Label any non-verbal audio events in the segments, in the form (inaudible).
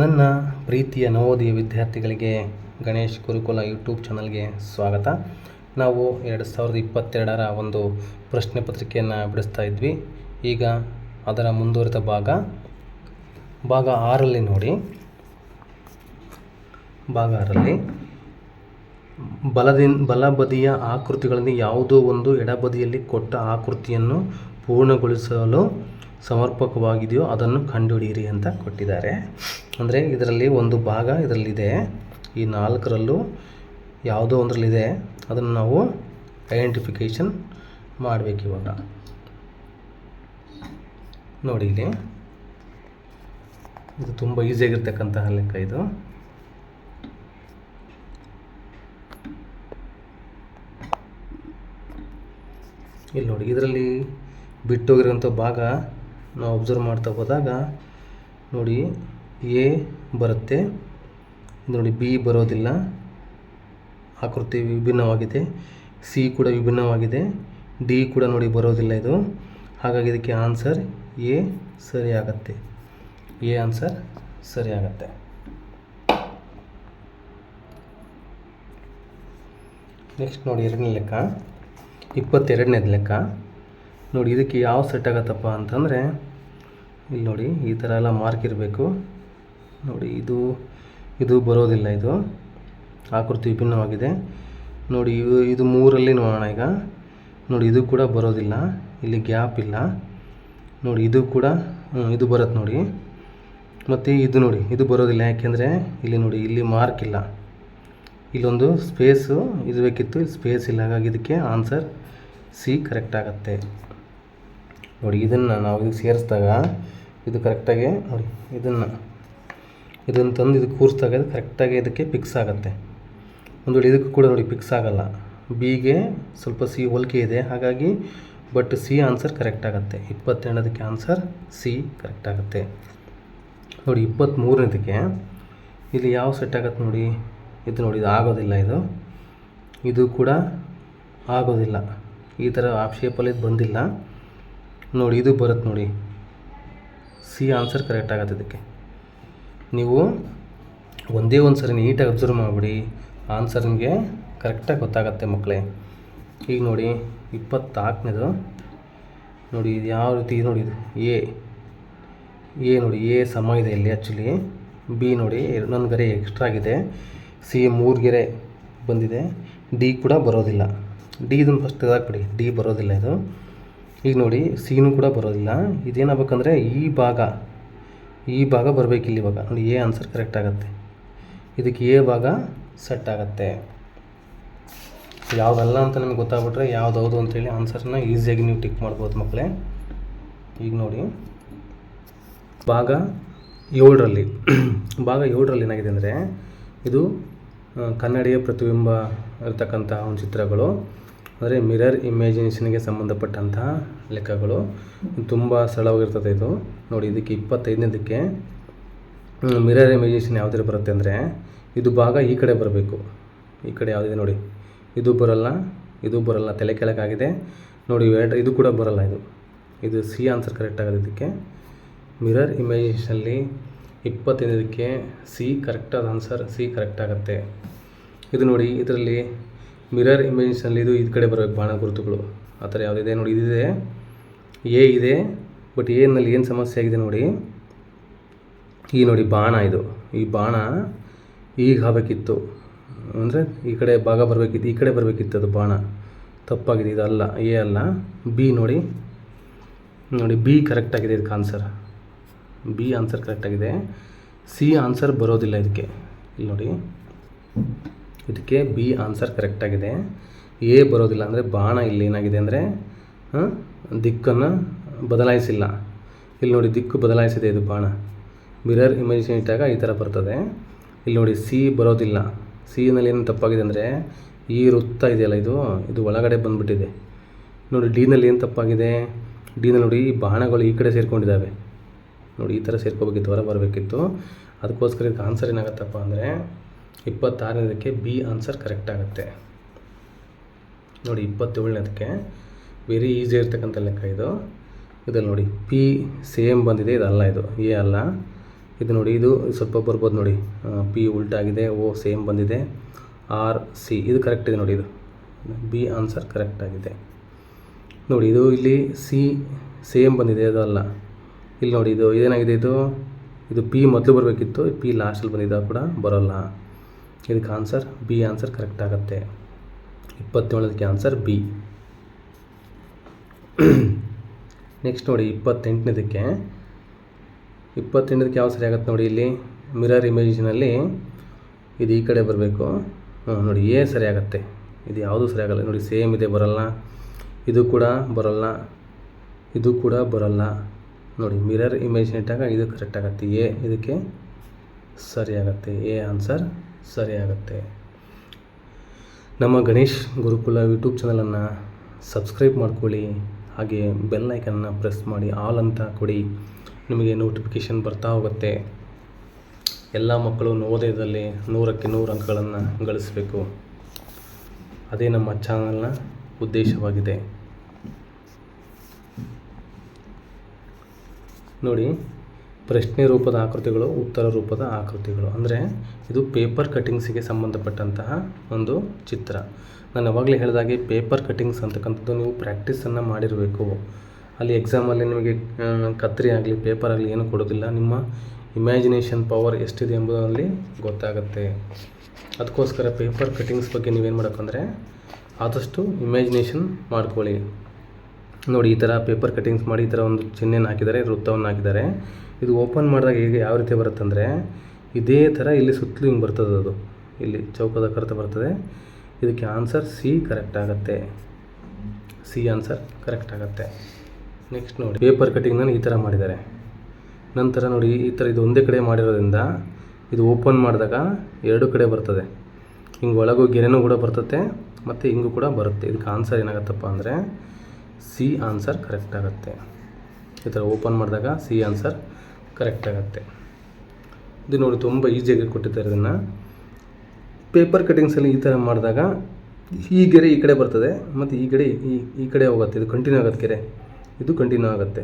ನನ್ನ ಪ್ರೀತಿಯ ನವೋದಯ ವಿದ್ಯಾರ್ಥಿಗಳಿಗೆ ಗಣೇಶ್ ಗುರುಕುಲ ಯೂಟ್ಯೂಬ್ ಚಾನಲ್ಗೆ ಸ್ವಾಗತ. ನಾವು ಎರಡು ಸಾವಿರದ ಇಪ್ಪತ್ತೆರಡರ ಒಂದು ಪ್ರಶ್ನೆ ಪತ್ರಿಕೆಯನ್ನು ಬಿಡಿಸ್ತಾ ಇದ್ವಿ. ಈಗ ಅದರ ಮುಂದುವರಿದ ಭಾಗ. ಭಾಗ ಆರಲ್ಲಿ ನೋಡಿ. ಭಾಗ ಆರಲ್ಲಿ ಬಲದಿನ್, ಬಲಬದಿಯ ಆಕೃತಿಗಳಲ್ಲಿ ಯಾವುದೋ ಒಂದು ಎಡಬದಿಯಲ್ಲಿ ಕೊಟ್ಟ ಆಕೃತಿಯನ್ನು ಪೂರ್ಣಗೊಳಿಸಲು ಸಮರ್ಪಕವಾಗಿದೆಯೋ ಅದನ್ನು ಕಂಡುಹಿಡಿಯಿರಿ ಅಂತ ಕೊಟ್ಟಿದ್ದಾರೆ. ಅಂದರೆ ಇದರಲ್ಲಿ ಒಂದು ಭಾಗ ಇದರಲ್ಲಿದೆ. ಈ ನಾಲ್ಕರಲ್ಲೂ ಯಾವುದೋ ಒಂದರಲ್ಲಿದೆ. ಅದನ್ನು ನಾವು ಐಡೆಂಟಿಫಿಕೇಷನ್ ಮಾಡಬೇಕು ಇವಾಗ. ನೋಡಿ ಇಲ್ಲಿ. ಇದು ತುಂಬ ಈಸಿಯಾಗಿರ್ತಕ್ಕಂತಹ ಲೆಕ್ಕ ಇದು. ಇಲ್ಲಿ ನೋಡಿ, ಇದರಲ್ಲಿ ಬಿಟ್ಟೋಗಿರುವಂಥ ಭಾಗ ನಾವು ಅಬ್ಸರ್ವ್ ಮಾಡ್ತಾ ಹೋದಾಗ, ನೋಡಿ ಎ ಬರುತ್ತೆ. ನೋಡಿ ಬಿ ಬರೋದಿಲ್ಲ. ಆಕೃತಿ ವಿಭಿನ್ನವಾಗಿದೆ. ಸಿ ಕೂಡ ವಿಭಿನ್ನವಾಗಿದೆ. ಡಿ ಕೂಡ ನೋಡಿ, ಬರೋದಿಲ್ಲ ಇದು. ಹಾಗಾಗಿ ಇದಕ್ಕೆ ಆನ್ಸರ್ ಎ ಸರಿ ಆಗತ್ತೆ ಎ ಆನ್ಸರ್ ಸರಿ ಆಗತ್ತೆ ನೆಕ್ಸ್ಟ್ ನೋಡಿ, ಎರಡನೇ ಲೆಕ್ಕ. ಇಪ್ಪತ್ತೆರಡನೇದು ಲೆಕ್ಕ. ನೋಡಿ, ಇದಕ್ಕೆ ಯಾವ ಸೆಟ್ ಆಗತ್ತಪ್ಪ ಅಂತಂದರೆ, ಇಲ್ಲಿ ನೋಡಿ, ಈ ಥರ ಎಲ್ಲ ಮಾರ್ಕ್ ಇರಬೇಕು. ನೋಡಿ, ಇದು ಇದು ಬರೋದಿಲ್ಲ ಇದು. ಆಕೃತಿ ವಿಭಿನ್ನವಾಗಿದೆ. ನೋಡಿ, ಇದು ಇದು ಮೂರಲ್ಲಿ ನೋಡೋಣ ಈಗ. ನೋಡಿ, ಇದು ಕೂಡ ಬರೋದಿಲ್ಲ. ಇಲ್ಲಿ ಗ್ಯಾಪ್ ಇಲ್ಲ. ನೋಡಿ, ಇದು ಕೂಡ ಇದು ಬರುತ್ತೆ ನೋಡಿ. ಮತ್ತು ಇದು ನೋಡಿ, ಇದು ಬರೋದಿಲ್ಲ. ಯಾಕೆಂದರೆ ಇಲ್ಲಿ ನೋಡಿ, ಇಲ್ಲಿ ಮಾರ್ಕ್ ಇಲ್ಲ. ಇಲ್ಲೊಂದು ಸ್ಪೇಸು ಇದು ಬೇಕಿತ್ತು ಸ್ಪೇಸ್ ಇಲ್ಲ. ಹಾಗಾಗಿ ಇದಕ್ಕೆ ಆನ್ಸರ್ ಸಿ ಕರೆಕ್ಟ್ ಆಗುತ್ತೆ. ನೋಡಿ, ಇದನ್ನು ನಾವು ಇದಕ್ಕೆ ಸೇರಿಸಿದಾಗ ಇದು ಕರೆಕ್ಟಾಗಿ ನೋಡಿ, ಇದನ್ನು ಇದನ್ನು ತಂದು ಇದಕ್ಕೆ ಕೂರಿಸಿದಾಗ ಇದು ಕರೆಕ್ಟಾಗಿ ಇದಕ್ಕೆ ಫಿಕ್ಸ್ ಆಗುತ್ತೆ. ಒಂದು ವೇಳೆ ಇದಕ್ಕೂ ಕೂಡ ನೋಡಿ ಫಿಕ್ಸ್ ಆಗಲ್ಲ. ಬಿಗೆ ಸ್ವಲ್ಪ ಸಿ ಹೋಲಿಕೆ ಇದೆ, ಹಾಗಾಗಿ ಬಟ್ ಸಿ ಆನ್ಸರ್ ಕರೆಕ್ಟ್ ಆಗುತ್ತೆ. ಇಪ್ಪತ್ತೆರಡದಕ್ಕೆ ಆನ್ಸರ್ ಸಿ ಕರೆಕ್ಟ್ ಆಗುತ್ತೆ. ನೋಡಿ ಇಪ್ಪತ್ತ್ಮೂರನೇದಕ್ಕೆ ಇಲ್ಲಿ ಯಾವ ಸೆಟ್ ಆಗತ್ತೆ ನೋಡಿ, ಇದು ನೋಡಿ, ಇದು ಆಗೋದಿಲ್ಲ ಇದು. ಇದು ಕೂಡ ಆಗೋದಿಲ್ಲ. ಈ ಥರ ಆ ಶೇಪಲ್ಲಿ ಇದು ಬಂದಿಲ್ಲ. ನೋಡಿ, ಇದು ಬರುತ್ತೆ ನೋಡಿ. ಸಿ ಆನ್ಸರ್ ಕರೆಕ್ಟ್ ಆಗತ್ತೆ ಇದಕ್ಕೆ. ನೀವು ಒಂದೇ ಒಂದು ಸರಿ ನೀಟಾಗಿ ಅಬ್ಸರ್ವ್ ಮಾಡಿಬಿಡಿ. ಆನ್ಸರ್ ನಿಮಗೆ ಕರೆಕ್ಟಾಗಿ ಗೊತ್ತಾಗತ್ತೆ ಮಕ್ಕಳೇ. ಈಗ ನೋಡಿ ಇಪ್ಪತ್ತಾಲ್ಕನೇದು ನೋಡಿ, ಇದು ಯಾವ ರೀತಿ ನೋಡಿ, ಇದು ಎ ಎ ನೋಡಿ ಎ ಸಮ ಇದೆ ಇಲ್ಲಿ ಆ್ಯಕ್ಚುಲಿ ಬಿ ನೋಡಿ, ಇನ್ನೊಂದು ಗೆರೆ ಎಕ್ಸ್ಟ್ರಾ ಆಗಿದೆ. ಸಿ ಮೂರು ಗೆರೆ ಬಂದಿದೆ. ಡಿ ಕೂಡ ಬರೋದಿಲ್ಲ. ಡಿ ಇದನ್ನು ಫಸ್ಟ್ ತೆಗೆದಾಕ್ಬಿಡಿ. ಡಿ ಬರೋದಿಲ್ಲ ಇದು. ಈಗ ನೋಡಿ, ಸೀನು ಕೂಡ ಬರೋದಿಲ್ಲ. ಇದೇನಾಗಬೇಕಂದ್ರೆ ಈ ಭಾಗ ಈ ಭಾಗ ಬರಬೇಕು ಇಲ್ಲಿ ಇವಾಗ. ನೋಡಿ, ಎ ಆನ್ಸರ್ ಕರೆಕ್ಟ್ ಆಗುತ್ತೆ. ಇದಕ್ಕೆ ಎ ಭಾಗ ಸೆಟ್ ಆಗುತ್ತೆ. ಯಾವುದಲ್ಲ ಅಂತ ನಿಮ್ಗೆ ಗೊತ್ತಾಗ್ಬಿಟ್ರೆ ಯಾವ್ದು ಹೌದು ಅಂತೇಳಿ ಆನ್ಸರ್ನ ಈಸಿಯಾಗಿ ನೀವು ಟಿಕ್ ಮಾಡ್ಬೋದು ಮಕ್ಕಳೇ. ಈಗ ನೋಡಿ, ಭಾಗ ಏಳರಲ್ಲಿ. (coughs) ಭಾಗ ಏಳರಲ್ಲಿ ಏನಾಗಿದೆ ಅಂದರೆ, ಇದು ಕನ್ನಡಿಯ ಪ್ರತಿಬಿಂಬ ಇರತಕ್ಕಂತಹ ಒಂದು ಚಿತ್ರಗಳು. ಅಂದರೆ ಮಿರರ್ ಇಮ್ಯಾಜಿನೇಷನ್ಗೆ ಸಂಬಂಧಪಟ್ಟಂತಹ ಲೆಕ್ಕಗಳು ತುಂಬ ಸರಳವಾಗಿರ್ತದೆ ಇದು. ನೋಡಿ, ಇದಕ್ಕೆ ಇಪ್ಪತ್ತೈದನೇದಕ್ಕೆ ಮಿರರ್ ಇಮೇಜಿನೇಷನ್ ಯಾವುದ್ರ ಬರುತ್ತೆ ಅಂದರೆ ಇದು ಭಾಗ ಈ ಕಡೆ ಬರಬೇಕು. ಈ ಕಡೆ ಯಾವುದಿದೆ ನೋಡಿ, ಇದು ಬರಲ್ಲ ಇದು ಬರಲ್ಲ, ತಲೆ ಕೆಳಗಾಗಿದೆ. ನೋಡಿ, ಎರಡು, ಇದು ಕೂಡ ಬರಲ್ಲ ಇದು. ಇದು ಸಿ ಆನ್ಸರ್ ಕರೆಕ್ಟ್ ಆಗೋದು ಇದಕ್ಕೆ. ಮಿರರ್ ಇಮೇಜಿನೇಷನಲ್ಲಿ ಇಪ್ಪತ್ತೈದಕ್ಕೆ ಸಿ ಕರೆಕ್ಟಾದ ಆನ್ಸರ್, ಸಿ ಕರೆಕ್ಟ್ ಆಗುತ್ತೆ. ಇದು ನೋಡಿ, ಇದರಲ್ಲಿ ಮಿರರ್ ಇಮೇಜ್ನಲ್ಲಿ ಇದು ಈ ಕಡೆ ಬರಬೇಕು ಬಾಣ ಗುರುತುಗಳು. ಆ ಥರ ಯಾವುದಿದೆ ನೋಡಿ, ಇದಿದೆ. ಎ ಇದೆ, ಬಟ್ ಎನಲ್ಲಿ ಏನು ಸಮಸ್ಯೆ ಆಗಿದೆ ನೋಡಿ. ಈ ನೋಡಿ ಬಾಣ ಇದು. ಈ ಬಾಣ ಈಗ ಆಗಬೇಕಿತ್ತು ಅಂದರೆ ಈ ಕಡೆ ಭಾಗ ಬರಬೇಕಿತ್ತು, ಈ ಕಡೆ ಬರಬೇಕಿತ್ತು ಅದು ಬಾಣ. ತಪ್ಪಾಗಿದೆ, ಇದು ಅಲ್ಲ, ಎ ಅಲ್ಲ. ಬಿ ನೋಡಿ. ನೋಡಿ, ಬಿ ಕರೆಕ್ಟಾಗಿದೆ ಇದಕ್ಕೆ ಆನ್ಸರ್ ಬಿ ಆನ್ಸರ್ ಕರೆಕ್ಟಾಗಿದೆ ಸಿ ಆನ್ಸರ್ ಬರೋದಿಲ್ಲ ಇದಕ್ಕೆ. ಇಲ್ಲಿ ನೋಡಿ. ಇದಕ್ಕೆ ಬಿ ಆನ್ಸರ್ ಕರೆಕ್ಟಾಗಿದೆ ಎ ಬರೋದಿಲ್ಲ ಅಂದರೆ ಬಾಣ ಇಲ್ಲಿ ಏನಾಗಿದೆ ಅಂದರೆ ದಿಕ್ಕನ್ನು ಬದಲಾಯಿಸಿಲ್ಲ. ಇಲ್ಲಿ ನೋಡಿ ದಿಕ್ಕು ಬದಲಾಯಿಸಿದೆ ಇದು ಬಾಣ. ಮಿರರ್ ಇಮೇಜ್ ಇಟ್ಟಾಗ ಈ ಥರ ಬರ್ತದೆ. ಇಲ್ಲಿ ನೋಡಿ ಸಿ ಬರೋದಿಲ್ಲ. ಸಿನಲ್ಲಿ ಏನು ತಪ್ಪಾಗಿದೆ ಅಂದರೆ, ಈ ವೃತ್ತ ಇದೆಯಲ್ಲ ಇದು ಇದು ಒಳಗಡೆ ಬಂದುಬಿಟ್ಟಿದೆ. ನೋಡಿ ಡಿನಲ್ಲಿ ಏನು ತಪ್ಪಾಗಿದೆ? ಡಿನಲ್ಲಿ ನೋಡಿ ಈ ಬಾಣಗಳು ಈ ಕಡೆ ಸೇರ್ಕೊಂಡಿದ್ದಾವೆ. ನೋಡಿ ಈ ಥರ ಸೇರ್ಕೋಬೇಕಿತ್ತು ಹೊರ ಬರಬೇಕಿತ್ತು. ಅದಕ್ಕೋಸ್ಕರ ಇದಕ್ಕೆ ಆನ್ಸರ್ ಏನಾಗುತ್ತಪ್ಪ ಅಂದರೆ ಇಪ್ಪತ್ತಾರನೇದಕ್ಕೆ ಬಿ ಆನ್ಸರ್ ಕರೆಕ್ಟ್ ಆಗುತ್ತೆ. ನೋಡಿ, ಇಪ್ಪತ್ತೇಳನೇದಕ್ಕೆ ವೆರಿ ಈಸಿ ಇರ್ತಕ್ಕಂಥ ಲೆಕ್ಕ ಇದು. ಇದಲ್ಲಿ ನೋಡಿ, ಪಿ ಸೇಮ್ ಬಂದಿದೆ ಇದಲ್ಲ ಇದು, ಎ ಅಲ್ಲ. ಇದು ನೋಡಿ, ಇದು ಸ್ವಲ್ಪ ಬರ್ಬೋದು ನೋಡಿ. ಪಿ ಉಲ್ಟಾಗಿದೆ, ಓ ಸೇಮ್ ಬಂದಿದೆ, ಆರ್, ಸಿ, ಇದು ಕರೆಕ್ಟ್ ಇದೆ ನೋಡಿ ಇದು. ಬಿ ಆನ್ಸರ್ ಕರೆಕ್ಟ್ ಆಗಿದೆ. ನೋಡಿ, ಇದು ಇಲ್ಲಿ ಸಿ ಸೇಮ್ ಬಂದಿದೆ ಅದು ಅಲ್ಲ. ಇಲ್ಲಿ ನೋಡಿ, ಇದು ಏನಾಗಿದೆ ಇದು? ಇದು ಪಿ ಮೊದಲು ಬರಬೇಕಿತ್ತು, ಪಿ ಲಾಸ್ಟಲ್ಲಿ ಬಂದಿದೆ ಕೂಡ ಬರೋಲ್ಲ. ಇದಕ್ಕೆ ಆನ್ಸರ್ ಬಿ ಆನ್ಸರ್ ಕರೆಕ್ಟ್ ಆಗುತ್ತೆ. ಇಪ್ಪತ್ತೇಳದಕ್ಕೆ ಆನ್ಸರ್ ಬಿ ನೆಕ್ಸ್ಟ್ ನೋಡಿ, ಇಪ್ಪತ್ತೆಂಟನೇದಕ್ಕೆ. ಇಪ್ಪತ್ತೆಂಟದಕ್ಕೆ ಯಾವ ಸರಿ ಆಗುತ್ತೆ ನೋಡಿ ಇಲ್ಲಿ? ಮಿರರ್ ಇಮೇಜಿನಲ್ಲಿ ಇದು ಈ ಕಡೆ ಬರಬೇಕು. ನೋಡಿ ಎ ಸರಿ ಆಗುತ್ತೆ. ಇದು ಯಾವುದೂ ಸರಿ ಆಗಲ್ಲ. ನೋಡಿ ಸೇಮ್ ಇದೆ, ಬರಲ್ಲ. ಇದು ಕೂಡ ಬರಲ್ಲ. ಇದು ಕೂಡ ಬರಲ್ಲ. ನೋಡಿ ಮಿರರ್ ಇಮೇಜ್ ಇಟ್ಟಾಗ ಇದು ಕರೆಕ್ಟ್ ಆಗುತ್ತೆ. ಎ ಇದಕ್ಕೆ ಸರಿ ಆಗುತ್ತೆ. ಎ ಆನ್ಸರ್ ಸರಿ ಆಗುತ್ತೆ ನಮ್ಮ ಗಣೇಶ್ ಗುರುಕುಲ ಯೂಟ್ಯೂಬ್ ಚಾನಲನ್ನು ಸಬ್ಸ್ಕ್ರೈಬ್ ಮಾಡ್ಕೊಳ್ಳಿ, ಹಾಗೆ ಬೆಲ್ ಐಕನ್ನ ಪ್ರೆಸ್ ಮಾಡಿ ಆಲ್ ಅಂತ ಕೊಡಿ. ನಿಮಗೆ ನೋಟಿಫಿಕೇಷನ್ ಬರ್ತಾ ಹೋಗುತ್ತೆ. ಎಲ್ಲ ಮಕ್ಕಳು ನವೋದಯದಲ್ಲಿ ನೂರಕ್ಕೆ ನೂರು ಅಂಕಗಳನ್ನು ಗಳಿಸಬೇಕು. ಅದೇ ನಮ್ಮ ಚಾನಲ್ನ ಉದ್ದೇಶವಾಗಿದೆ. ನೋಡಿ ಪ್ರಶ್ನೆ ರೂಪದ ಆಕೃತಿಗಳು, ಉತ್ತರ ರೂಪದ ಆಕೃತಿಗಳು. ಅಂದರೆ ಇದು ಪೇಪರ್ ಕಟ್ಟಿಂಗ್ಸಿಗೆ ಸಂಬಂಧಪಟ್ಟಂತಹ ಒಂದು ಚಿತ್ರ. ನಾನು ಯಾವಾಗಲೇ ಹೇಳಿದಾಗೆ ಪೇಪರ್ ಕಟ್ಟಿಂಗ್ಸ್ ಅಂತಕ್ಕಂಥದ್ದು ನೀವು ಪ್ರಾಕ್ಟೀಸನ್ನು ಮಾಡಿರಬೇಕು. ಅಲ್ಲಿ ಎಕ್ಸಾಮಲ್ಲಿ ನಿಮಗೆ ಕತ್ರಿ ಆಗಲಿ ಪೇಪರ್ ಆಗಲಿ ಏನು ಕೊಡೋದಿಲ್ಲ. ನಿಮ್ಮ ಇಮ್ಯಾಜಿನೇಷನ್ ಪವರ್ ಎಷ್ಟಿದೆ ಎಂಬುದರಲ್ಲಿ ಗೊತ್ತಾಗುತ್ತೆ. ಅದಕ್ಕೋಸ್ಕರ ಪೇಪರ್ ಕಟ್ಟಿಂಗ್ಸ್ ಬಗ್ಗೆ ನೀವೇನು ಮಾಡಬೇಕಂದ್ರೆ ಆದಷ್ಟು ಇಮ್ಯಾಜಿನೇಷನ್ ಮಾಡ್ಕೊಳ್ಳಿ. ನೋಡಿ, ಈ ಥರ ಪೇಪರ್ ಕಟ್ಟಿಂಗ್ಸ್ ಮಾಡಿ ಈ ಥರ ಒಂದು ಚಿಹ್ನೆನ ಹಾಕಿದ್ದಾರೆ, ವೃತ್ತವನ್ನು ಹಾಕಿದ್ದಾರೆ. ಇದು ಓಪನ್ ಮಾಡಿದಾಗ ಹೇಗೆ ಯಾವ ರೀತಿ ಬರುತ್ತಂದರೆ ಇದೇ ಥರ ಇಲ್ಲಿ ಸುತ್ತಲೂ ಹಿಂಗೆ ಬರ್ತದೆ ಅದು. ಇಲ್ಲಿ ಚೌಕದ ಕರೆತ ಬರ್ತದೆ. ಇದಕ್ಕೆ ಆನ್ಸರ್ ಸಿ ಕರೆಕ್ಟ್ ಆಗುತ್ತೆ. ಸಿ ಆನ್ಸರ್ ಕರೆಕ್ಟ್ ಆಗುತ್ತೆ. ನೆಕ್ಸ್ಟ್ ನೋಡಿ ಪೇಪರ್ ಕಟ್ಟಿಂಗ್ನ ಈ ಥರ ಮಾಡಿದ್ದಾರೆ. ನಂತರ ನೋಡಿ, ಈ ಥರ ಇದು ಒಂದೇ ಕಡೆ ಮಾಡಿರೋದ್ರಿಂದ, ಇದು ಓಪನ್ ಮಾಡಿದಾಗ ಎರಡು ಕಡೆ ಬರ್ತದೆ. ಹಿಂಗೆ ಒಳಗೂ ಗೆರೆನೂ ಕೂಡ ಬರ್ತದೆ ಮತ್ತು ಹಿಂಗೂ ಕೂಡ ಬರುತ್ತೆ. ಇದಕ್ಕೆ ಆನ್ಸರ್ ಏನಾಗುತ್ತಪ್ಪ ಅಂದರೆ ಸಿ ಆನ್ಸರ್ ಕರೆಕ್ಟ್ ಆಗುತ್ತೆ. ಈ ಥರ ಓಪನ್ ಮಾಡಿದಾಗ ಸಿ ಆನ್ಸರ್ ಕರೆಕ್ಟ್ ಆಗುತ್ತೆ. ಇದು ನೋಡಿ ತುಂಬ ಈಸಿಯಾಗಿ ಕೊಟ್ಟಿದ್ದಾರೆ ಇದನ್ನು. ಪೇಪರ್ ಕಟಿಂಗ್ಸಲ್ಲಿ ಈ ಥರ ಮಾಡಿದಾಗ ಈ ಗೆರೆ ಈ ಕಡೆ ಬರ್ತದೆ, ಮತ್ತು ಈ ಕಡೆ ಈ ಈ ಕಡೆ ಹೋಗುತ್ತೆ. ಇದು ಕಂಟಿನ್ಯೂ ಆಗುತ್ತೆ ಗೆರೆ. ಇದು ಕಂಟಿನ್ಯೂ ಆಗುತ್ತೆ.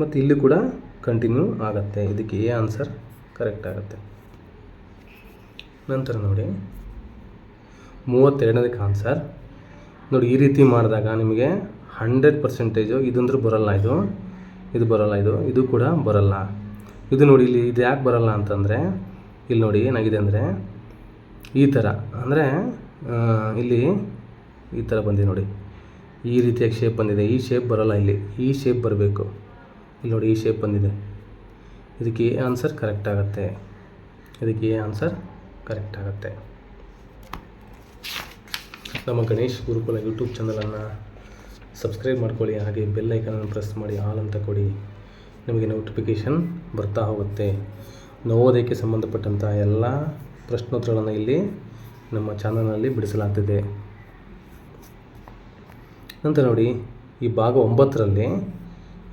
ಮತ್ತು ಇಲ್ಲಿ ಕೂಡ ಕಂಟಿನ್ಯೂ ಆಗುತ್ತೆ. ಇದಕ್ಕೆ ಎ ಆನ್ಸರ್ ಕರೆಕ್ಟ್ ಆಗುತ್ತೆ. ನಂತರ ನೋಡಿ ಮೂವತ್ತೆರಡನೇದಕ್ಕೆ ಆನ್ಸರ್. ನೋಡಿ, ಈ ರೀತಿ ಮಾಡಿದಾಗ ನಿಮಗೆ ಹಂಡ್ರೆಡ್ ಪರ್ಸೆಂಟೇಜು ಇದಂದ್ರೆ ಬರೋಲ್ಲ ಇದು. ಇದು ಬರೋಲ್ಲ ಇದು. ಇದು ಕೂಡ ಬರೋಲ್ಲ. ಇದು ನೋಡಿ ಇಲ್ಲಿ ಇದು ಯಾಕೆ ಬರೋಲ್ಲ ಅಂತಂದರೆ, ಇಲ್ಲಿ ನೋಡಿ ಏನಾಗಿದೆ ಅಂದರೆ, ಈ ಥರ ಅಂದರೆ ಇಲ್ಲಿ ಈ ಥರ ಬಂದಿದೆ ನೋಡಿ. ಈ ರೀತಿಯಾಗಿ ಶೇಪ್ ಬಂದಿದೆ. ಈ ಶೇಪ್ ಬರೋಲ್ಲ ಇಲ್ಲಿ. ಈ ಶೇಪ್ ಬರಬೇಕು. ಇಲ್ಲಿ ನೋಡಿ ಈ ಶೇಪ್ ಬಂದಿದೆ. ಇದಕ್ಕೆ ಎ ಆನ್ಸರ್ ಕರೆಕ್ಟ್ ಆಗುತ್ತೆ. ಇದಕ್ಕೆ ಎ ಆನ್ಸರ್ ಕರೆಕ್ಟ್ ಆಗುತ್ತೆ. ನಮ್ಮ ಗಣೇಶ್ ಗುರುಕುಲ ಯೂಟ್ಯೂಬ್ ಚಾನಲನ್ನು ಸಬ್ಸ್ಕ್ರೈಬ್ ಮಾಡ್ಕೊಳ್ಳಿ, ಹಾಗೆ ಬೆಲ್ ಐಕನನ್ನು ಪ್ರೆಸ್ ಮಾಡಿ ಆಲ್ ಅಂತ ಕೊಡಿ. ನಿಮಗೆ ನೋಟಿಫಿಕೇಷನ್ ಬರ್ತಾ ಹೋಗುತ್ತೆ. ನವೋದಯಕ್ಕೆ ಸಂಬಂಧಪಟ್ಟಂಥ ಎಲ್ಲ ಪ್ರಶ್ನೋತ್ತರಗಳನ್ನು ಇಲ್ಲಿ ನಮ್ಮ ಚಾನಲ್ನಲ್ಲಿ ಬಿಡಿಸಲಾಗ್ತಿದೆ. ನಂತರ ನೋಡಿ, ಈ ಭಾಗ ಒಂಬತ್ತರಲ್ಲಿ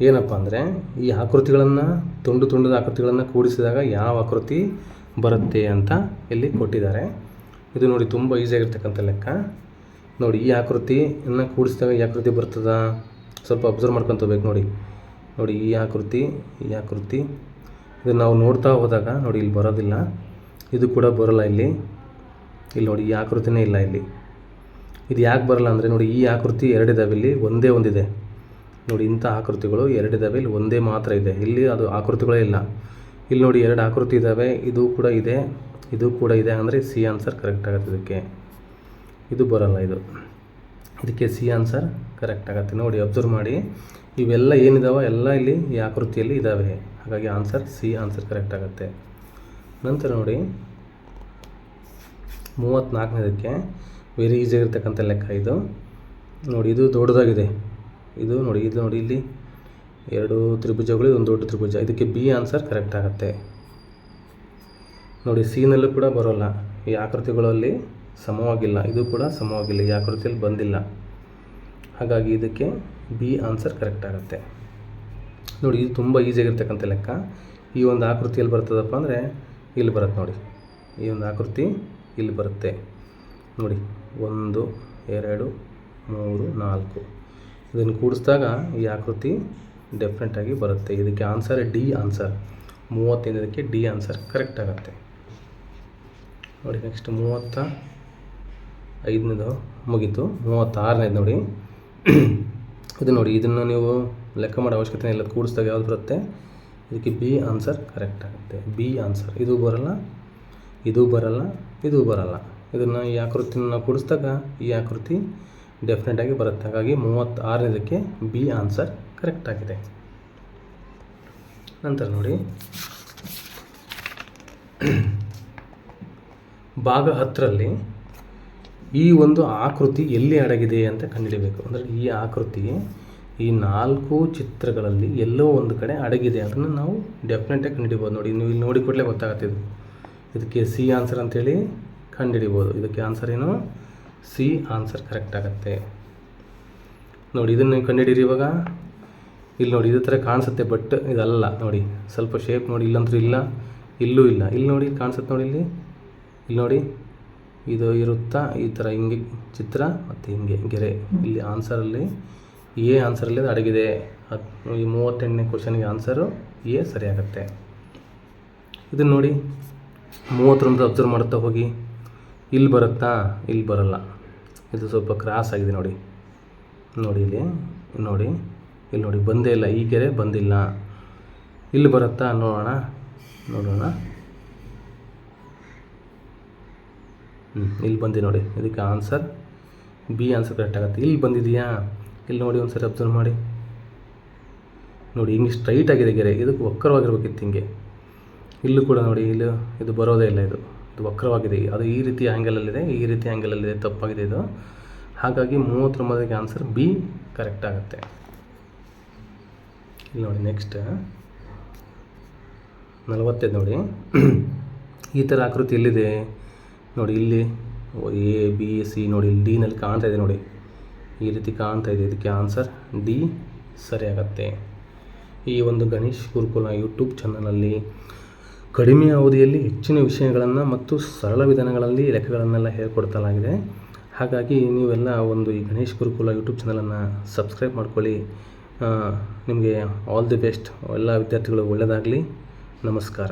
ಏನಪ್ಪ ಅಂದರೆ, ಈ ಆಕೃತಿಗಳನ್ನು, ತುಂಡು ತುಂಡದ ಆಕೃತಿಗಳನ್ನು ಕೂಡಿಸಿದಾಗ ಯಾವ ಆಕೃತಿ ಬರುತ್ತೆ ಅಂತ ಇಲ್ಲಿ ಕೊಟ್ಟಿದ್ದಾರೆ. ಇದು ನೋಡಿ ತುಂಬ ಈಸಿಯಾಗಿರ್ತಕ್ಕಂಥ ಲೆಕ್ಕ. ನೋಡಿ, ಈ ಆಕೃತಿಯನ್ನು ಕೂಡಿಸಿದಾಗ ಈ ಆಕೃತಿ ಬರ್ತದ? ಸ್ವಲ್ಪ ಅಬ್ಸರ್ವ್ ಮಾಡ್ಕೊತೋಬೇಕು ನೋಡಿ. ನೋಡಿ, ಈ ಆಕೃತಿ ಈ ಆಕೃತಿ. ಇದು ನಾವು ನೋಡ್ತಾ ಹೋದಾಗ ನೋಡಿ, ಇಲ್ಲಿ ಬರೋದಿಲ್ಲ. ಇದು ಕೂಡ ಬರೋಲ್ಲ ಇಲ್ಲಿ. ಇಲ್ಲಿ ನೋಡಿ, ಈ ಆಕೃತಿನೇ ಇಲ್ಲ ಇಲ್ಲಿ. ಇದು ಯಾಕೆ ಬರಲ್ಲ ಅಂದರೆ ನೋಡಿ, ಈ ಆಕೃತಿ ಎರಡಿದಾವೆ ಇಲ್ಲಿ, ಒಂದೇ ಒಂದಿದೆ. ನೋಡಿ, ಇಂಥ ಆಕೃತಿಗಳು ಎರಡಿದಾವೆ, ಇಲ್ಲಿ ಒಂದೇ ಮಾತ್ರ ಇದೆ. ಇಲ್ಲಿ ಅದು ಆಕೃತಿಗಳೇ ಇಲ್ಲ. ಇಲ್ಲಿ ನೋಡಿ, ಎರಡು ಆಕೃತಿ ಇದ್ದಾವೆ ಇದು ಕೂಡ ಇದೆ, ಇದು ಕೂಡ ಇದೆ. ಅಂದರೆ ಸಿ ಆನ್ಸರ್ ಕರೆಕ್ಟ್ ಆಗುತ್ತೆ ಇದಕ್ಕೆ. ಇದು ಬರಲ್ಲ ಇದು. ಇದಕ್ಕೆ ಸಿ ಆನ್ಸರ್ ಕರೆಕ್ಟ್ ಆಗುತ್ತೆ. ನೋಡಿ ಅಬ್ಸರ್ವ್ ಮಾಡಿ. ಇವೆಲ್ಲ ಏನಿದಾವೆ? ಎಲ್ಲ ಇಲ್ಲಿ ಈ ಆಕೃತಿಯಲ್ಲಿ ಇದ್ದಾವೆ ಹಾಗಾಗಿ ಆನ್ಸರ್ ಸಿ ಆನ್ಸರ್ ಕರೆಕ್ಟ್ ಆಗುತ್ತೆ. ನಂತರ ನೋಡಿ ಮೂವತ್ತ್ನಾಲ್ಕನೇದಕ್ಕೆ ವೆರಿ ಈಸಿ ಆಗಿರ್ತಕ್ಕಂಥ ಲೆಕ್ಕ ಇದು. ನೋಡಿ, ಇದು ದೊಡ್ಡದಾಗಿದೆ. ಇದು ನೋಡಿ ಇದು ನೋಡಿ ಇಲ್ಲಿ. ಎರಡು ತ್ರಿಭುಜಗಳು ಒಂದು ದೊಡ್ಡ ತ್ರಿಭುಜ. ಇದಕ್ಕೆ ಬಿ ಆನ್ಸರ್ ಕರೆಕ್ಟ್ ಆಗುತ್ತೆ. ನೋಡಿ ಸಿನಲ್ಲೂ ಕೂಡ ಬರೋಲ್ಲ. ಈ ಆಕೃತಿಗಳಲ್ಲಿ ಸಮವಾಗಿಲ್ಲ. ಇದು ಕೂಡ ಸಮವಾಗಿಲ್ಲ. ಈ ಆಕೃತಿಯಲ್ಲಿ ಬಂದಿಲ್ಲ. ಹಾಗಾಗಿ ಇದಕ್ಕೆ ಬಿ ಆನ್ಸರ್ ಕರೆಕ್ಟ್ ಆಗುತ್ತೆ. ನೋಡಿ, ಇದು ತುಂಬ ಈಸಿಯಾಗಿರ್ತಕ್ಕಂಥ ಲೆಕ್ಕ. ಈ ಒಂದು ಆಕೃತಿಯಲ್ಲಿ ಬರ್ತದಪ್ಪ ಅಂದರೆ ಇಲ್ಲಿ ಬರುತ್ತೆ ನೋಡಿ. ಈ ಒಂದು ಆಕೃತಿ ಇಲ್ಲಿ ಬರುತ್ತೆ. ನೋಡಿ, ಒಂದು, ಎರಡು, ಮೂರು, ನಾಲ್ಕು. ಇದನ್ನು ಕೂಡಿಸಿದಾಗ ಈ ಆಕೃತಿ ಡೆಫ್ರೆಂಟಾಗಿ ಬರುತ್ತೆ. ಇದಕ್ಕೆ ಆನ್ಸರ್ ಡಿ ಆನ್ಸರ್ ಮೂವತ್ತೈದಕ್ಕೆ ಡಿ ಆನ್ಸರ್ ಕರೆಕ್ಟ್ ಆಗುತ್ತೆ. ನೋಡಿ ನೆಕ್ಸ್ಟ್ ಮೂವತ್ತ ಐದನೇದು ಮುಗೀತು ಮೂವತ್ತಾರನೇದು ನೋಡಿ. ಇದು ನೋಡಿ, ಇದನ್ನು ನೀವು ಲೆಕ್ಕ ಮಾಡೋ ಅವಶ್ಯಕತೆ ಇಲ್ಲ ಕೂಡಿಸಿದಾಗ ಯಾವ್ದು ಬರುತ್ತೆ? ಇದಕ್ಕೆ ಬಿ ಆನ್ಸರ್ ಕರೆಕ್ಟ್ ಆಗುತ್ತೆ. ಬಿ ಆನ್ಸರ್ ಇದು ಬರಲ್ಲ ಇದು ಬರಲ್ಲ ಇದು ಬರಲ್ಲ. ಇದನ್ನು ಈ ಆಕೃತಿನ ಕೂಡಿಸಿದಾಗ, ಈ ಆಕೃತಿ ಡೆಫಿನೆಟಾಗಿ ಬರುತ್ತೆ. ಹಾಗಾಗಿ ಮೂವತ್ತಾರನೇದಕ್ಕೆ ಬಿ ಆನ್ಸರ್ ಕರೆಕ್ಟ್ ಆಗಿದೆ. ನಂತರ ನೋಡಿ. ಭಾಗ ಹತ್ತರಲ್ಲಿ ಈ ಒಂದು ಆಕೃತಿ ಎಲ್ಲಿ ಅಡಗಿದೆ ಅಂತ ಕಂಡುಹಿಡಿಯಬೇಕು ಅಂದರೆ ಈ ಆಕೃತಿ ಈ ನಾಲ್ಕು ಚಿತ್ರಗಳಲ್ಲಿ ಎಲ್ಲೋ ಒಂದು ಕಡೆ ಅಡಗಿದೆ ಅದನ್ನು ನಾವು ಡೆಫಿನೆಟಾಗಿ ಕಂಡುಹಿಡಿಬೋದು. ನೋಡಿ, ನೀವು ಇಲ್ಲಿ ನೋಡಿ ಕೂಡಲೇ ಗೊತ್ತಾಗುತ್ತೆ ಇದು. ಇದಕ್ಕೆ ಸಿ ಆನ್ಸರ್ ಅಂತೇಳಿ ಕಂಡುಹಿಡಿಬೋದು. ಇದಕ್ಕೆ ಆನ್ಸರ್ ಏನು? ಸಿ ಆನ್ಸರ್ ಕರೆಕ್ಟ್ ಆಗುತ್ತೆ. ನೋಡಿ, ಇದನ್ನು ನೀವು ಕಂಡುಹಿಡೀರಿ ಇವಾಗ. ಇಲ್ಲಿ ನೋಡಿ, ಇದೇ ಥರ ಕಾಣಿಸುತ್ತೆ ಬಟ್ ಇದಲ್ಲ. ನೋಡಿ, ಸ್ವಲ್ಪ ಶೇಪ್ ನೋಡಿ, ಇಲ್ಲಂತೂ ಇಲ್ಲ, ಇಲ್ಲೂ ಇಲ್ಲ. ಇಲ್ಲಿ ನೋಡಿ, ಕಾಣಿಸುತ್ತೆ ನೋಡಿ ಇಲ್ಲಿ. ಇಲ್ಲಿ ನೋಡಿ. ಇದು ಇರುತ್ತಾ? ಈ ಥರ ಹಿಂಗೆ ಚಿತ್ರ ಮತ್ತು ಹಿಂಗೆ ಗೆರೆ. ಇಲ್ಲಿ ಆನ್ಸರಲ್ಲಿ ಎ ಆನ್ಸರಲ್ಲಿ ಅಡಗಿದೆ. ಹತ್ತು ಈ ಮೂವತ್ತೆಂಟನೇ ಕ್ವಶನ್ಗೆ ಆನ್ಸರು ಎ ಸರಿಯಾಗತ್ತೆ. ಇದನ್ನು ನೋಡಿ. ಮೂವತ್ತರೊಂದು ಅಬ್ಸರ್ವ್ ಮಾಡ್ತಾ ಹೋಗಿ. ಇಲ್ಲಿ ಬರುತ್ತಾ? ಇಲ್ಲಿ ಬರಲ್ಲ. ಇದು ಸ್ವಲ್ಪ ಕ್ರಾಸ್ ಆಗಿದೆ ನೋಡಿ. ನೋಡಿ ಇಲ್ಲಿ ನೋಡಿ. ಇಲ್ಲಿ ನೋಡಿ, ಬಂದೇ ಇಲ್ಲ. ಈ ಗೆರೆ ಬಂದಿಲ್ಲ. ಇಲ್ಲಿ ಬರುತ್ತಾ? ನೋಡೋಣ. ನೋಡೋಣ. ಹ್ಞೂ ಇಲ್ಲಿ ಬಂದಿ ನೋಡಿ. ಇದಕ್ಕೆ ಆನ್ಸರ್ ಬಿ ಆನ್ಸರ್ ಕರೆಕ್ಟ್ ಆಗುತ್ತೆ. ಇಲ್ಲಿ ಬಂದಿದೆಯಾ? ಇಲ್ಲಿ ನೋಡಿ ಒಂದು ಸರಿ ಅಬ್ಸರ್ವ್ ಮಾಡಿ. ನೋಡಿ, ಹಿಂಗೆ ಸ್ಟ್ರೈಟ್ ಆಗಿದೆ ಗೆರೆ. ಇದಕ್ಕೆ ವಕ್ರವಾಗಿರ್ಬೇಕಿತ್ತು ಹಿಂಗೆ. ಇಲ್ಲೂ ಕೂಡ ನೋಡಿ, ಇಲ್ಲಿ ಇದು ಬರೋದೇ ಇಲ್ಲ ಇದು. ಇದು ವಕ್ರವಾಗಿದೆ. ಅದು ಈ ರೀತಿ ಆ್ಯಂಗಲಲ್ಲಿದೆ ಈ ರೀತಿ ಆ್ಯಂಗಲಲ್ಲಿದೆ ತಪ್ಪಾಗಿದೆ ಇದು. ಹಾಗಾಗಿ ಮೂವತ್ತೊಂಬತ್ತಕ್ಕೆ ಆನ್ಸರ್ ಬಿ ಕರೆಕ್ಟ್ ಆಗುತ್ತೆ. ಇಲ್ಲಿ ನೋಡಿ ನೆಕ್ಸ್ಟ್ ನಲವತ್ತೈದು ನೋಡಿ. ಈ ಥರ ಆಕೃತಿ ಎಲ್ಲಿದೆ? ನೋಡಿ ಇಲ್ಲಿ ಎ ಬಿ ಸಿ ನೋಡಿ ಇಲ್ಲಿ ಡಿನಲ್ಲಿ ಕಾಣ್ತಾ ಇದೆ ನೋಡಿ. ಈ ರೀತಿ ಕಾಣ್ತಾ ಇದೆ. ಇದಕ್ಕೆ ಆನ್ಸರ್ ಡಿ ಸರಿಯಾಗತ್ತೆ. ಈ ಒಂದು ಗಣೇಶ್ ಗುರುಕುಲ ಯೂಟ್ಯೂಬ್ ಚಾನಲಲ್ಲಿ ಕಡಿಮೆ ಅವಧಿಯಲ್ಲಿ ಹೆಚ್ಚಿನ ವಿಷಯಗಳನ್ನು ಮತ್ತು ಸರಳ ವಿಧಾನಗಳಲ್ಲಿ ಲೆಕ್ಕಗಳನ್ನೆಲ್ಲ ಹೇಳ್ಕೊಡ್ತಲಾಗಿದೆ. ಹಾಗಾಗಿ ನೀವೆಲ್ಲ ಒಂದು ಈ ಗಣೇಶ್ ಗುರುಕುಲ ಯೂಟ್ಯೂಬ್ ಚಾನಲನ್ನು ಸಬ್ಸ್ಕ್ರೈಬ್ ಮಾಡ್ಕೊಳ್ಳಿ. ನಿಮಗೆ ಆಲ್ ದಿ ಬೆಸ್ಟ್ ಎಲ್ಲ ವಿದ್ಯಾರ್ಥಿಗಳು ಒಳ್ಳೆಯದಾಗಲಿ ನಮಸ್ಕಾರ.